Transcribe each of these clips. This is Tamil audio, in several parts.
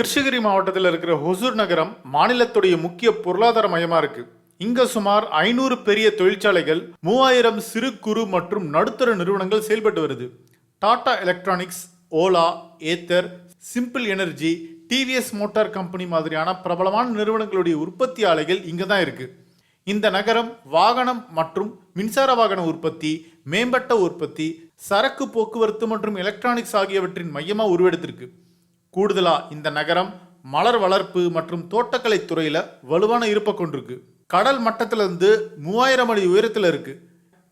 கிருஷ்ணகிரி மாவட்டத்தில் இருக்கிற ஹொசூர் நகரம் மாநிலத்துடைய முக்கிய பொருளாதார மையமாக இருக்கு. இங்க சுமார் ஐநூறு பெரிய தொழிற்சாலைகள் மூவாயிரம் சிறு குறு மற்றும் நடுத்தர நிறுவனங்கள் செயல்பட்டு வருது. Tata electronics Ola Ather simple energy TVS motor company மாதிரியான பிரபலமான நிறுவனங்களுடைய உற்பத்தி ஆலைகள் இங்கே தான் இருக்கு. இந்த நகரம் வாகனம் மற்றும் மின்சார வாகன உற்பத்தி மேம்பட்ட உற்பத்தி சரக்கு போக்குவரத்து மற்றும் எலக்ட்ரானிக்ஸ் ஆகியவற்றின் மையமாக உருவெடுத்திருக்கு. கூடுதலாக இந்த நகரம் மலர் வளர்ப்பு மற்றும் தோட்டக்கலை துறையில் வலுவான இருப்பை கொண்டிருக்கு. கடல் மட்டத்திலிருந்து மூவாயிரம் அடி உயரத்தில் இருக்குது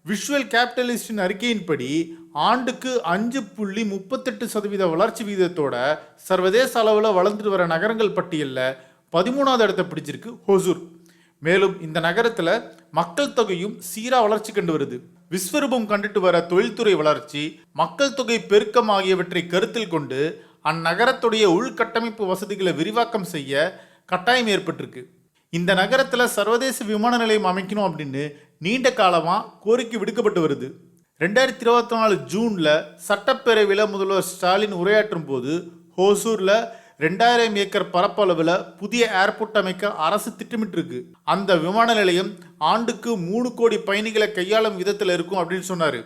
விஷுவல் கேபிட்டலிஸ்டின் அறிக்கையின்படி ஆண்டுக்கு அஞ்சு புள்ளி முப்பத்தெட்டு சதவீத வளர்ச்சி விகிதத்தோட சர்வதேச அளவில் வளர்ந்துட்டு வர நகரங்கள் பட்டியலில் பதிமூணாவது இடத்தை பிடிச்சிருக்கு ஹொசூர். மேலும் இந்த நகரத்தில் மக்கள் தொகையும் சீராக வளர்ச்சி கண்டு வருது. விஸ்வரூபம் கண்டுட்டு வர தொழில்துறை வளர்ச்சி மக்கள் தொகை பெருக்கம் ஆகியவற்றை கருத்தில் கொண்டு அந்நகரத்துடைய உள்கட்டமைப்பு வசதிகளை விரிவாக்கம் செய்ய கட்டாயம் ஏற்பட்டிருக்கு. இந்த நகரத்தில் சர்வதேச விமான நிலையம் அமைக்கணும் அப்படின்னு நீண்ட காலமாக கோரிக்கை விடுக்கப்பட்டு வருது. ரெண்டாயிரத்தி இருபத்தி நாலு ஜூனில் சட்டப்பேரவையில் முதல்வர் ஸ்டாலின் உரையாற்றும் போது ஹோசூரில் ரெண்டாயிரம் ஏக்கர் பரப்பளவில் புதிய ஏர்போர்ட் அமைக்க அரசு திட்டமிட்டிருக்கு. அந்த விமான நிலையம் ஆண்டுக்கு மூணு கோடி பயணிகளை கையாளும் விதத்தில் இருக்கும் அப்படின்னு சொன்னார்.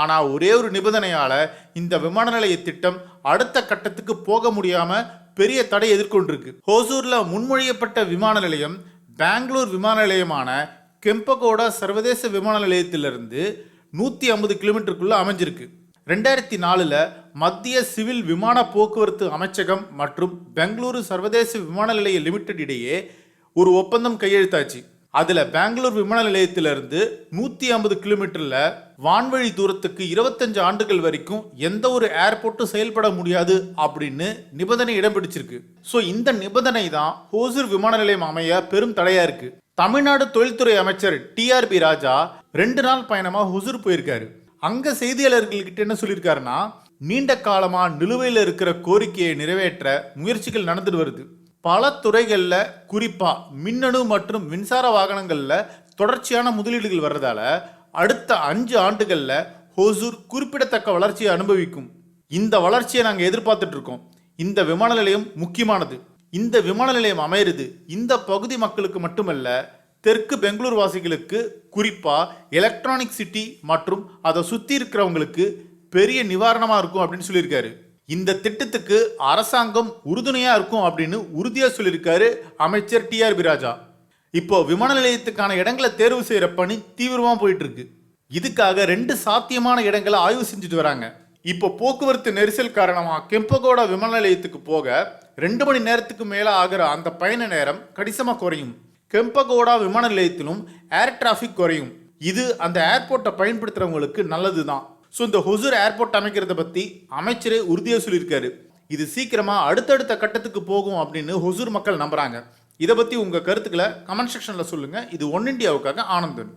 ஆனால் ஒரே ஒரு நிபந்தனையால் இந்த விமான நிலைய திட்டம் அடுத்த கட்டத்துக்கு போக முடியாமல் பெரிய தடை எதிர்கொண்டிருக்கு. ஹோசூரில் முன்மொழியப்பட்ட விமான நிலையம் பெங்களூர் விமான நிலையமான கெம்பகோடா சர்வதேச விமான நிலையத்திலிருந்து நூற்றி ஐம்பது கிலோமீட்டருக்குள்ளே அமைஞ்சிருக்கு. ரெண்டாயிரத்தி நாலில் மத்திய சிவில் விமான போக்குவரத்து அமைச்சகம் மற்றும் பெங்களூரு சர்வதேச விமான நிலைய லிமிடெட் இடையே ஒரு ஒப்பந்தம் கையெழுத்தாச்சு. அதில் பெங்களூர் விமான நிலையத்திலிருந்து நூற்றி ஐம்பது கிலோமீட்டரில் வான்வழி தூரத்துக்கு இருபத்தஞ்சு ஆண்டுகள் வரைக்கும் எந்த ஒரு ஏர்போர்ட்டும் செயல்பட முடியாது அப்படின்னு நிபந்தனை இடம் பிடிச்சிருக்கு. ஸோ இந்த நிபந்தனை தான் ஹோசூர் விமான நிலையம் அமைய பெரும் தடையாக இருக்குது தமிழ்நாடு தொழில்துறை அமைச்சர் டிஆர்பி ராஜா ரெண்டு நாள் பயணமாக ஹொசூர் போயிருக்காரு. அங்கே செய்தியாளர்கள்கிட்ட என்ன சொல்லியிருக்காருன்னா நீண்ட காலமாக நிலுவையில் இருக்கிற கோரிக்கையை நிறைவேற்ற முயற்சிகள் நடந்துட்டு வருது. பல துறைகளில் குறிப்பாக மின்னணு மற்றும் மின்சார வாகனங்களில் தொடர்ச்சியான முதலீடுகள் வர்றதால அடுத்த அஞ்சு ஆண்டுகளில் ஹோசூர் குறிப்பிடத்தக்க வளர்ச்சியை அனுபவிக்கும். இந்த வளர்ச்சியை நாங்கள் எதிர்பார்த்துட்டு இருக்கோம். இந்த விமான நிலையம் முக்கியமானது. இந்த விமான நிலையம் அமையிறது இந்த பகுதி மக்களுக்கு மட்டுமல்ல தெற்கு பெங்களூர் வாசிகளுக்கு குறிப்பாக எலக்ட்ரானிக் சிட்டி மற்றும் அதை சுற்றி இருக்கிறவங்களுக்கு பெரிய நிவாரணமாக இருக்கும் அப்படின்னு சொல்லியிருக்காரு. இந்த திட்டத்துக்கு அரசாங்கம் உறுதுணையாக இருக்கும் அப்படின்னு உறுதியாக சொல்லியிருக்காரு அமைச்சர் டிஆர்பி ராஜா இப்போ விமான நிலையத்துக்கான இடங்களை தேர்வு செய்கிற பணி தீவிரமாக போயிட்டு இருக்கு இதுக்காக ரெண்டு சாத்தியமான இடங்களை ஆய்வு செஞ்சுட்டு வராங்க. இப்போ போக்குவரத்து நெரிசல் காரணமாக கெம்பகோடா விமான நிலையத்துக்கு போக ரெண்டு மணி நேரத்துக்கு மேலே ஆகிற அந்த பயண நேரம் கணிசமாக குறையும். கெம்பகோடா விமான நிலையத்திலும் ஏர் டிராஃபிக் குறையும். இது அந்த ஏர்போர்ட்டை பயன்படுத்துகிறவங்களுக்கு நல்லது தான் ஸோ இந்த ஹொசூர் ஏர்போர்ட் அமைக்கிறத பற்றி அமைச்சரே உறுதியாக சொல்லியிருக்காரு. இது சீக்கிரமாக அடுத்தடுத்த கட்டத்துக்கு போகும் அப்படின்னு ஹொசூர் மக்கள் நம்புகிறாங்க இதை பற்றி உங்கள் கருத்துக்களை கமெண்ட் செக்ஷனில் சொல்லுங்கள் இது ஒன் இண்டியாவுக்காக ஆனந்தன்.